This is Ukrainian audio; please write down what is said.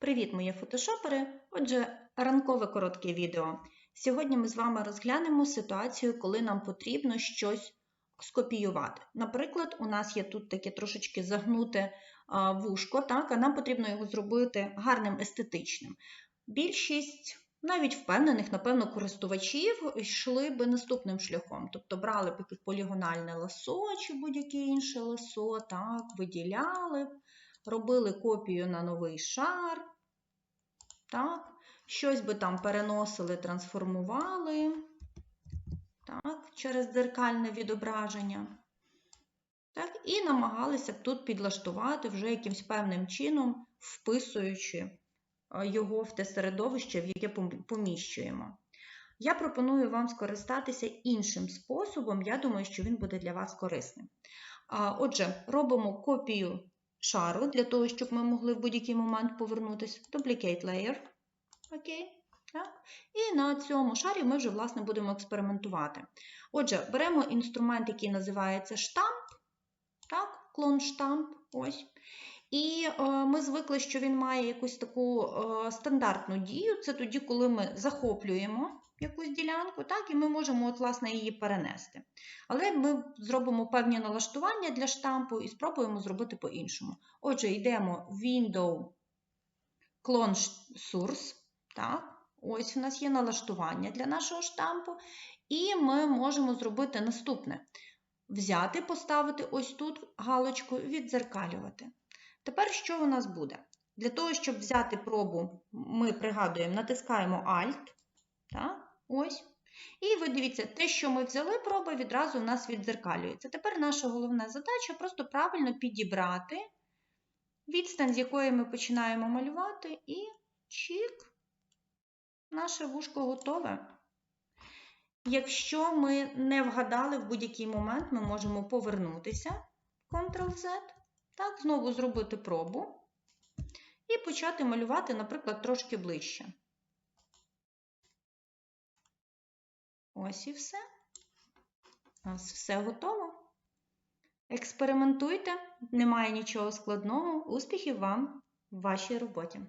Привіт, мої фотошопери! Отже, ранкове коротке відео. Сьогодні ми з вами розглянемо ситуацію, коли нам потрібно щось скопіювати. Наприклад, у нас є тут таке трошечки загнуте вушко, так, а нам потрібно його зробити гарним естетичним. Більшість навіть впевнених, напевно, користувачів йшли би наступним шляхом, тобто брали б полігональне ласо чи будь-яке інше ласо, так, виділяли робили копію на новий шар, так, щось би там переносили, трансформували так, через дзеркальне відображення. Так, І намагалися б тут підлаштувати вже якимось певним чином, вписуючи його в те середовище, в яке поміщуємо. Я пропоную вам скористатися іншим способом, я думаю, що він буде для вас корисним. Отже, робимо копію шару для того, щоб ми могли в будь-який момент повернутися. Duplicate layer. Окей. Так. І на цьому шарі ми вже, власне, будемо експериментувати. Отже, беремо інструмент, який називається штамп. Клон штамп. Ось. І е, ми звикли, що він має якусь таку е, стандартну дію. Це тоді, коли ми захоплюємо якусь ділянку, так, і ми можемо от, власне, її перенести. Але ми зробимо певні налаштування для штампу і спробуємо зробити по-іншому. Отже, йдемо в Window Clone Source. Так, Ось у нас є налаштування для нашого штампу, і ми можемо зробити наступне: взяти, поставити ось тут галочку, віддзеркалювати. Тепер що у нас буде? Для того, щоб взяти пробу, ми пригадуємо, натискаємо Alt. Так? Ось. І ви дивіться, те, що ми взяли, проба відразу у нас віддзеркалюється. Тепер наша головна задача просто правильно підібрати відстань, з якої ми починаємо малювати, і чик, наше вушко готове. Якщо ми не вгадали в будь-який момент, ми можемо повернутися, Ctrl-Z, так, знову зробити пробу і почати малювати, наприклад, трошки ближче. Ось і все. У нас все готово. Експериментуйте, немає нічого складного. Успіхів вам в вашій роботі!